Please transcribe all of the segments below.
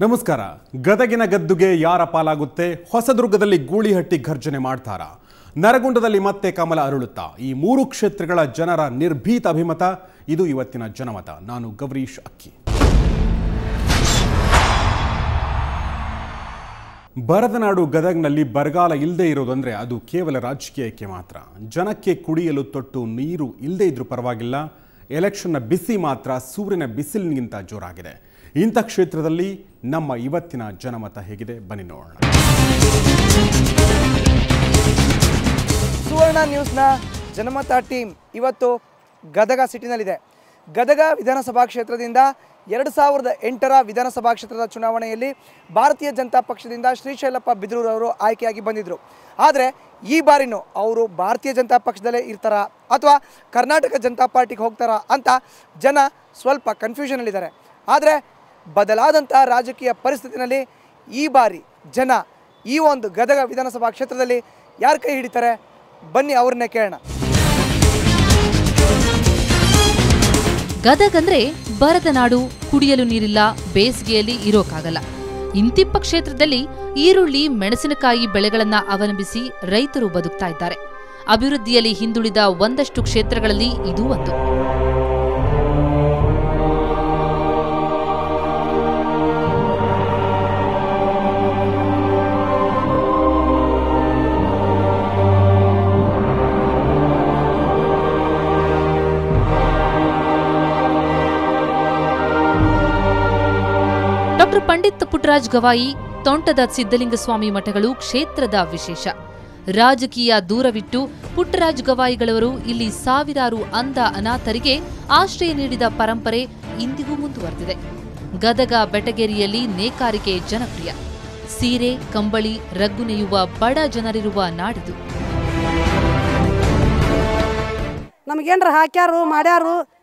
ನಮಸ್ಕಾರ. ಗದಗಿನ ಗದ್ದುಗೆ ಯಾರ ಪಾಲಾಗುತ್ತೆ? ಹೊಸದುರ್ಗದಲ್ಲಿ ಗೂಳಿಹಟ್ಟಿ ಘರ್ಜನೆ ಮಾಡ್ತಾರ? ನರಗುಂಡದಲ್ಲಿ ಮತ್ತೆ ಕಮಲ ಅರಳುತ್ತಾ? ಈ ಮೂರು ಕ್ಷೇತ್ರಗಳ ಜನರ ನಿರ್ಭೀತ ಅಭಿಮತ, ಇದು ಇವತ್ತಿನ ಜನಮತ. ನಾನು ಗೌರೀಶ್ ಅಕ್ಕಿ. ಬರದನಾಡು ಗದಗ್ನಲ್ಲಿ ಬರಗಾಲ ಇಲ್ಲದೆ ಇರೋದಂದ್ರೆ ಅದು ಕೇವಲ ರಾಜಕೀಯಕ್ಕೆ ಮಾತ್ರ? ಜನಕ್ಕೆ ಕುಡಿಯಲು ತೊಟ್ಟು ನೀರು ಇಲ್ಲದೆ ಇದ್ರೂ ಪರವಾಗಿಲ್ಲ. ಎಲೆಕ್ಷನ್ನ ಬಿಸಿ ಮಾತ್ರ ಸೂರ್ಯನ ಬಿಸಿಲಿನಿಗಿಂತ ಜೋರಾಗಿದೆ. ಇಂಥ ಕ್ಷೇತ್ರದಲ್ಲಿ ನಮ್ಮ ಇವತ್ತಿನ ಜನಮತ ಹೇಗಿದೆ? ಬನ್ನಿ ನೋಡೋಣ. ಸುವರ್ಣ ನ್ಯೂಸ್ನ ಜನಮತ ಟೀಮ್ ಇವತ್ತು ಗದಗ ಸಿಟಿನಲ್ಲಿದೆ. ಗದಗ ವಿಧಾನಸಭಾ ಕ್ಷೇತ್ರದಿಂದ ಎರಡು ಸಾವಿರದ ಎಂಟರ ವಿಧಾನಸಭಾ ಕ್ಷೇತ್ರದ ಚುನಾವಣೆಯಲ್ಲಿ ಭಾರತೀಯ ಜನತಾ ಪಕ್ಷದಿಂದ ಶ್ರೀಶೈಲಪ್ಪ ಬಿದ್ರೂರು ಅವರು ಆಯ್ಕೆಯಾಗಿ ಬಂದಿದ್ದರು ಆದರೆ ಈ ಬಾರಿನೂ ಅವರು ಭಾರತೀಯ ಜನತಾ ಪಕ್ಷದಲ್ಲೇ ಇರ್ತಾರಾ ಅಥವಾ ಕರ್ನಾಟಕ ಜನತಾ ಪಾರ್ಟಿಗೆ ಹೋಗ್ತಾರಾ ಅಂತ ಜನ ಸ್ವಲ್ಪ ಕನ್ಫ್ಯೂಷನಲ್ಲಿದ್ದಾರೆ ಆದರೆ ಬದಲಾದಂಥ ರಾಜಕೀಯ ಪರಿಸ್ಥಿತಿನಲ್ಲಿ ಈ ಬಾರಿ ಜನ ಈ ಒಂದು ಗದಗ ವಿಧಾನಸಭಾ ಕ್ಷೇತ್ರದಲ್ಲಿ ಯಾರ ಕೈ ಹಿಡಿತಾರೆ? ಬನ್ನಿ ಅವ್ರನ್ನೇ ಕೇಳೋಣ. ಗದಗಂದ್ರೆ ಬರದ ನಾಡು ಕುಡಿಯಲು ನೀರಿಲ್ಲ, ಬೇಸಿಗೆಯಲ್ಲಿ ಇರೋಕ್ಕಾಗಲ್ಲ ಇಂತಿಪ್ಪ ಕ್ಷೇತ್ರದಲ್ಲಿ ಈರುಳ್ಳಿ, ಮೆಣಸಿನಕಾಯಿ ಬೆಳೆಗಳನ್ನ ಅವಲಂಬಿಸಿ ರೈತರು ಬದುಕ್ತಾ ಇದ್ದಾರೆ. ಅಭಿವೃದ್ಧಿಯಲ್ಲಿ ಹಿಂದುಳಿದ ಒಂದಷ್ಟು ಕ್ಷೇತ್ರಗಳಲ್ಲಿ ಇದೂ ಒಂದು. ಡಾಕ್ಟರ್ ಪಂಡಿತ್ ಪುಟ್ಟರಾಜ್ ಗವಾಯಿ, ತೋಂಟದ ಸಿದ್ದಲಿಂಗಸ್ವಾಮಿ ಮಠಗಳು ಕ್ಷೇತ್ರದ ವಿಶೇಷ. ರಾಜಕೀಯ ದೂರವಿಟ್ಟು ಪುಟ್ಟರಾಜ್ ಗವಾಯಿಗಳವರು ಇಲ್ಲಿ ಸಾವಿರಾರು ಅಂಧ ಅನಾಥರಿಗೆ ಆಶ್ರಯ ನೀಡಿದ ಪರಂಪರೆ ಇಂದಿಗೂ ಮುಂದುವರೆದಿದೆ. ಗದಗ ಬೆಟಗೇರಿಯಲ್ಲಿ ನೇಕಾರಿಕೆ ಜನಪ್ರಿಯ. ಸೀರೆ, ಕಂಬಳಿ, ರಗ್ಗು ನೇಯುವ ಬಡ ಜನರಿರುವ ನಾಡಿದು. ನಮಗೇನ್ರ ಹಾಕ್ಯಾರು, ಮಾಡ್ಯಾರು?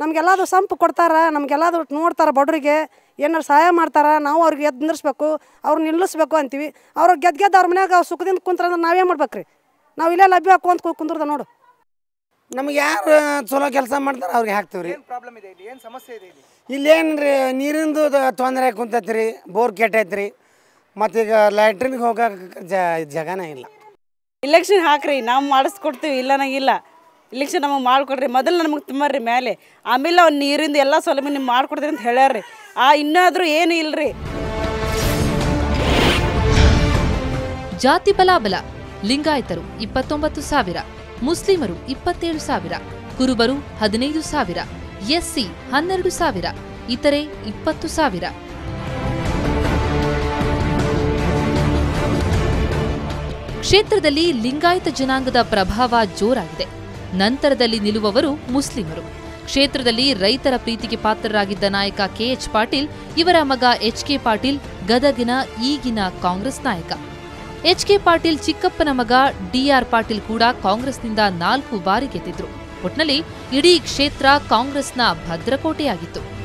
ನಮಗೆಲ್ಲದು ಸಂಪ್ ಕೊಡ್ತಾರೆ? ನಮಗೆಲ್ಲದು ನೋಡ್ತಾರೆ ಬಡ್ರಿಗೆ? ಏನಾರು ಸಹಾಯ ಮಾಡ್ತಾರೆ? ನಾವು ಅವ್ರಿಗೆ ಎದ್ದು ನಿಲ್ಲಿಸ್ಬೇಕು ಅವ್ರು ನಿಲ್ಲಿಸ್ಬೇಕು ಅಂತೀವಿ. ಅವ್ರು ಗೆದ್ದು ಗೆದ್ದು ಅವ್ರ ಮನ್ಯಾಗ ಸುಖದಿಂದ ಕುಂತ್ರಂದ್ರೆ ಮಾಡ್ಬೇಕು ರೀ ನಾವು ಇಲ್ಲೇ ಲಭ್ಯ ಅಂತ ಕುಂದ್ರದ ನೋಡು. ನಮ್ಗೆ ಯಾರು ಚಲೋ ಕೆಲಸ ಮಾಡ್ತಾರೆ ಅವ್ರಿಗೆ ಹಾಕ್ತೀವಿ ರೀ ಏನು ಪ್ರಾಬ್ಲಮ್ ಇದೆ ಇಲ್ಲಿ? ಏನು ಸಮಸ್ಯೆ ಇದೆ ಇಲ್ಲಿ? ಇಲ್ಲೇನು ರೀ ನೀರಿಂದು ತೊಂದರೆ ಕುಂತೈತಿ ರೀ ಬೋರ್ ಕೆಟ್ಟೈತಿ ರೀ ಮತ್ತೀಗ ಲ್ಯಾಟ್ರಿನ್ಗೆ ಹೋಗಕ್ಕೆ ಜ ಜಾಗನೇ ಇಲ್ಲ. ಇಲೆಕ್ಷನ್ ಹಾಕ್ರಿ ನಾವು ಮಾಡಿಸ್ಕೊಡ್ತೀವಿ ಇಲ್ಲ. ನಂಗಿಲ್ಲ ಇಲೆಕ್ಷನ್ ನಮಗೆ ಮಾಡಿಕೊಡ್ರಿ. ಮೊದಲು ನಮಗೆ ತುಂಬರ್ರಿ ಮೇಲೆ ಆಮೇಲೆ ಅವ್ನು ನೀರಿಂದ ಎಲ್ಲ ಸೌಲಭ್ಯ ನಿಮ್ಗೆ ಮಾಡಿಕೊಡ್ತೀರಿ ಅಂತ ಹೇಳ್ಯಾರ್ರಿ. ಆ ಇನ್ನಾದರೂ ಏನು ಇಲ್ಲರಿ ಜಾತಿ ಬಲಾಬಲ. ಲಿಂಗಾಯತರು ಇಪ್ಪತ್ತೊಂಬತ್ತು ಸಾವಿರ. ಮುಸ್ಲಿಮರು ಇಪ್ಪತ್ತೇಳು ಸಾವಿರ. ಕುರುಬರು ಹದಿನೈದು ಸಾವಿರ. ಎಸ್ಸಿ ಹನ್ನೆರಡು ಸಾವಿರ. ಇತರೆ ಇಪ್ಪತ್ತು ಸಾವಿರ. ಕ್ಷೇತ್ರದಲ್ಲಿ ಲಿಂಗಾಯತ ಜನಾಂಗದ ಪ್ರಭಾವ ಜೋರಾಗಿದೆ. ನಂತರದಲ್ಲಿ ನಿಲ್ಲುವವರು ಮುಸ್ಲಿಮರು. ಕ್ಷೇತ್ರದಲ್ಲಿ ರೈತರ ಪ್ರೀತಿಗೆ ಪಾತ್ರರಾಗಿದ್ದ ನಾಯಕ ಕೆಎಚ್ ಪಾಟೀಲ್, ಇವರ ಮಗ ಎಚ್ ಕೆ ಪಾಟೀಲ್ ಗದಗಿನ ಈಗಿನ ಕಾಂಗ್ರೆಸ್ ನಾಯಕ. ಎಚ್ ಕೆ ಪಾಟೀಲ್ ಚಿಕ್ಕಪ್ಪನ ಮಗ ಡಿಆರ್ ಪಾಟೀಲ್ ಕೂಡ ಕಾಂಗ್ರೆಸ್ನಿಂದ ನಾಲ್ಕು ಬಾರಿ ಗೆದ್ದಿದ್ರು. ಒಟ್ನಲ್ಲಿ ಇಡೀ ಕ್ಷೇತ್ರ ಕಾಂಗ್ರೆಸ್ನ ಭದ್ರಕೋಟೆಯಾಗಿತ್ತು.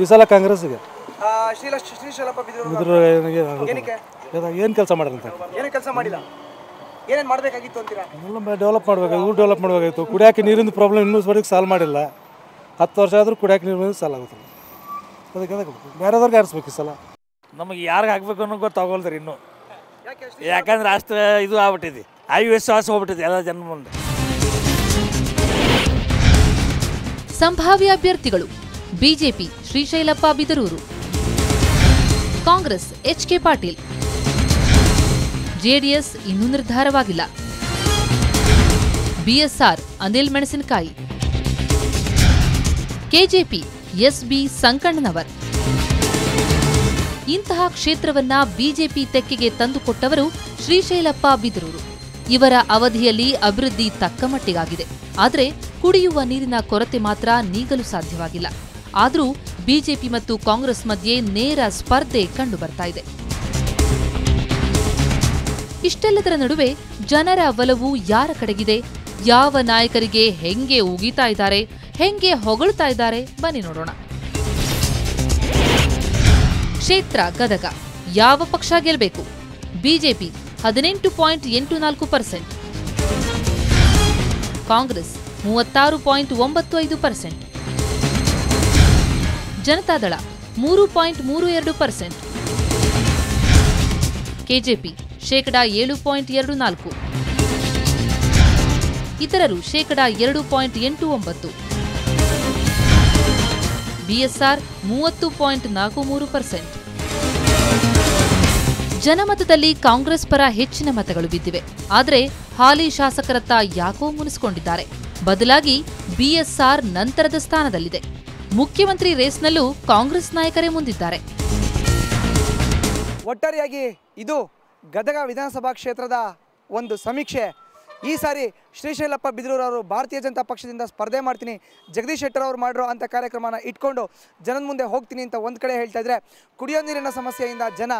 ಈ ಸಲ ಕಾಂಗ್ರೆಸ್ಗೆ ಏನು ಕೆಲಸ ಮಾಡಿದ್ರಂತೆ? ಏನು ಕೆಲಸ ಮಾಡಿಲ್ಲ? ಏನೇನು ಮಾಡಬೇಕಾಗಿತ್ತು ಅಂತೀರಾ? ಎಲ್ಲ ಡೆವಲಪ್ ಮಾಡ್ಬೇಕು ಊರು ಡೆವಲಪ್ ಮಾಡಬೇಕಾಗಿತ್ತು. ಕುಡಿಯೋಕೆ ನೀರಿನ ಪ್ರಾಬ್ಲಮ್ ಇನ್ನೂ ಬರೀ ಸಾಲ್ವ್ ಮಾಡಿಲ್ಲ. ಹತ್ತು ವರ್ಷ ಆದರೂ ಕುಡಿಯೋಕೆ ನೀರು ಸಾಲ್ ಆಗುತ್ತೆ ಅದಕ್ಕೆ ಅದಕ್ಕೆ ಬೇರೆದವ್ರಿಗೆ ಆರಿಸ್ಬೇಕು ಈ ಸಲ. ನಮಗೆ ಯಾರಿಗೆ ಹಾಕ್ಬೇಕು ಅನ್ನೋ ಗೊತ್ತಾಗೋಲ್ದ್ರಿ ಇನ್ನು. ಯಾಕಂದ್ರೆ ಅಷ್ಟು ಇದು ಆಗ್ಬಿಟ್ಟಿದೆ. ಆಯು ವಿಶ್ವಾಸ ಹೋಗ್ಬಿಟ್ಟಿದೆ ಎಲ್ಲ ಜನ ಮುಂದೆ. ಸಂಭಾವ್ಯ ಅಭ್ಯರ್ಥಿಗಳು. BJP, Shrishailappa Bidarur. Congress HK Patil. JDS ಇನ್ನೂ ನಿರ್ಧಾರವಾಗಿಲ್ಲ. BSR Anil Menasinakai. KJP SB Sankannavar. ಇಂತಹ ಕ್ಷೇತ್ರವನ್ನ ಬಿಜೆಪಿ ತೆಕ್ಕೆಗೆ ತಂದುಕೊಟ್ಟವರು ಶ್ರೀಶೈಲಪ್ಪ ಬಿದರೂರು. ಇವರ ಅವಧಿಯಲ್ಲಿ ಅಭಿವೃದ್ಧಿ ತಕ್ಕ ಮಟ್ಟಿಗಾಗಿದೆ ಆದರೆ ಕುಡಿಯುವ ನೀರಿನ ಕೊರತೆ ಮಾತ್ರ ನೀಗಲು ಸಾಧ್ಯವಾಗಿಲ್ಲ. ಆದರೂ ಬಿಜೆಪಿ ಮತ್ತು ಕಾಂಗ್ರೆಸ್ ಮಧ್ಯೆ ನೇರ ಸ್ಪರ್ಧೆ ಕಂಡುಬರ್ತಾ ಇದೆ. ಇಷ್ಟೆಲ್ಲದರ ನಡುವೆ ಜನರ ಒಲವು ಯಾರ ಕಡೆಗಿದೆ? ಯಾವ ನಾಯಕರಿಗೆ ಹೆಂಗೆ ಉಗಿತಾ ಇದ್ದಾರೆ? ಹೆಂಗೆ ಹೊಗಳ್ತಾ ಇದ್ದಾರೆ? ಬನ್ನಿ ನೋಡೋಣ. ಕ್ಷೇತ್ರ ಗದಗ. ಯಾವ ಪಕ್ಷ ಗೆಲ್ಲಬೇಕು ಬಿಜೆಪಿ ಹದಿನೆಂಟು ಪಾಯಿಂಟ್ ಎಂಟು ನಾಲ್ಕು ಪರ್ಸೆಂಟ್. ಕಾಂಗ್ರೆಸ್ ಮೂವತ್ತಾರು ಪಾಯಿಂಟ್ ಒಂಬತ್ತು ಐದು ಪರ್ಸೆಂಟ್. ಜನತಾದಳ ಮೂರು ಪಾಯಿಂಟ್ ಮೂರು ಎರಡು ಪರ್ಸೆಂಟ್. ಕೆಜೆಪಿ ಶೇಕಡಾ ಏಳು ಪಾಯಿಂಟ್ ಎರಡು ನಾಲ್ಕು. ಇತರರು ಶೇಕಡಾ ಎರಡು ಪಾಯಿಂಟ್ ಎಂಟು ಒಂಬತ್ತು. ಬಿಎಸ್ಆರ್ ಮೂವತ್ತು ಪಾಯಿಂಟ್ ನಾಲ್ಕು ಮೂರು ಪರ್ಸೆಂಟ್. ಜನಮತದಲ್ಲಿ ಕಾಂಗ್ರೆಸ್ ಪರ ಹೆಚ್ಚಿನ ಮತಗಳು ಬಿದ್ದಿವೆ. ಆದರೆ ಹಾಲಿ ಶಾಸಕರತ್ತ ಯಾಕೋ ಮುನಿಸಿಕೊಂಡಿದ್ದಾರೆ. ಬದಲಾಗಿ ಬಿಎಸ್ಆರ್ ನಂತರದ ಸ್ಥಾನದಲ್ಲಿದೆ. ಮುಖ್ಯಮಂತ್ರಿ ರೇಸ್ನಲ್ಲೂ ಕಾಂಗ್ರೆಸ್ ನಾಯಕರೇ ಮುಂದಿದ್ದಾರೆ. ಒಟ್ಟಾರೆಯಾಗಿ ಇದು ಗದಗ ವಿಧಾನಸಭಾ ಕ್ಷೇತ್ರದ ಒಂದು ಸಮೀಕ್ಷೆ. ಈ ಸಾರಿ ಶ್ರೀಶೈಲಪ್ಪ ಅವರು ಭಾರತೀಯ ಜನತಾ ಪಕ್ಷದಿಂದ ಸ್ಪರ್ಧೆ ಮಾಡ್ತೀನಿ. ಜಗದೀಶ್ ಶೆಟ್ಟರ್ ಅವರು ಮಾಡಿರೋ ಅಂಥ ಕಾರ್ಯಕ್ರಮನ ಇಟ್ಕೊಂಡು ಜನದ ಮುಂದೆ ಹೋಗ್ತೀನಿ ಅಂತ ಒಂದು ಕಡೆ ಹೇಳ್ತಾ ಇದ್ರೆ ಕುಡಿಯೋ ನೀರಿನ ಸಮಸ್ಯೆಯಿಂದ ಜನ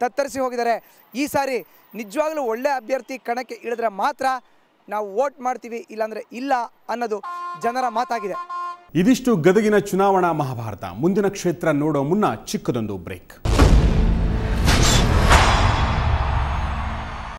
ತತ್ತರಿಸಿ ಹೋಗಿದ್ದಾರೆ. ಈ ಸಾರಿ ನಿಜವಾಗ್ಲೂ ಒಳ್ಳೆ ಅಭ್ಯರ್ಥಿ ಕಣಕ್ಕೆ ಇಳಿದ್ರೆ ಮಾತ್ರ ನಾವು ವೋಟ್ ಮಾಡ್ತೀವಿ ಇಲ್ಲಾಂದರೆ ಇಲ್ಲ ಅನ್ನೋದು ಜನರ ಮಾತಾಗಿದೆ. ಇದಿಷ್ಟು ಗದಗಿನ ಚುನಾವಣಾ ಮಹಾಭಾರತ. ಮುಂದಿನ ಕ್ಷೇತ್ರ ನೋಡೋ ಮುನ್ನ ಚಿಕ್ಕದೊಂದು ಬ್ರೇಕ್.